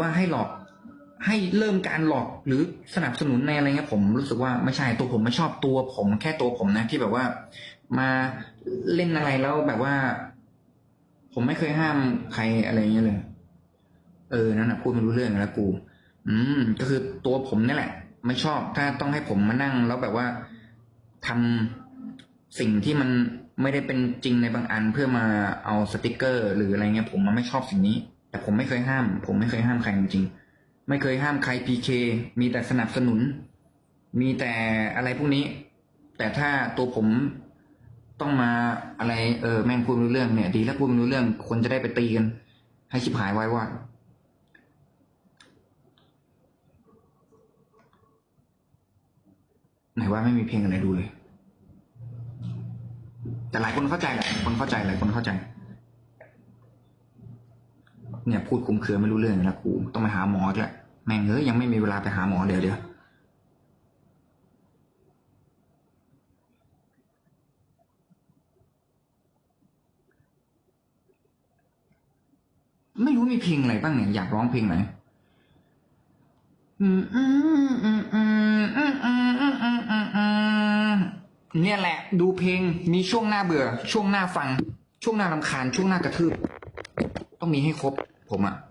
ว่าให้หลอกให้เริ่มการหลอกหรือสนับสนุนในอะไรเงี้ยผมรู้สึกว่าไม่ใช่ตัวผมไม่ชอบตัวผมแค่ตัวผมนะที่แบบว่ามาเล่นอะไรแล้วแบบว่า ผมไม่เคยห้ามใครอะไรเงี้ยเลย เออนั่นนะพูดไม่รู้เรื่องแล้วกู อืม ก็คือตัวผมนี่แหละ ไม่ชอบถ้าต้องให้ผมมานั่งแล้วแบบว่าทำสิ่งที่มันไม่ได้เป็นจริงในบางอันเพื่อมาเอาสติกเกอร์ หรืออะไรเงี้ยผมมันไม่ชอบสิ่งนี้ แต่ผมไม่เคยห้าม ผมไม่เคยห้ามใครจริงๆ ไม่เคยห้ามใครพีเคมีแต่สนับสนุน มีแต่อะไรพวกนี้ แต่ถ้าตัวผมต้องมาอะไรเออแม่งพูดรู้เรื่องเนี่ย ดีแล้วพูดไม่รู้เรื่อง คนจะได้ไปตีกัน ให้ชิบหายไว้ว่าไหนว่าไม่มีเพลงอะไรดูเลย แต่หลายคนเข้าใจแหละหลายคนเข้าใจหลายคนเข้าใจ เนี่ยพูดคุ้มเครือไม่รู้เรื่องนะกูต้องไปหาหมอจ้ะแม่งเอ้ยยังไม่มีเวลาไปหาหมอเดี๋ยวเดี๋ยวไม่รู้มีเพลงอะไรบ้างเนี่ยอยากร้องเพลงไหนเนี่ยแหละ ดูเพลงมีช่วงหน้าเบื่อ ช่วงหน้าฟัง ช่วงหน้ารำคาญ ช่วงหน้ากระทืบ ต้องมีให้ครบ koma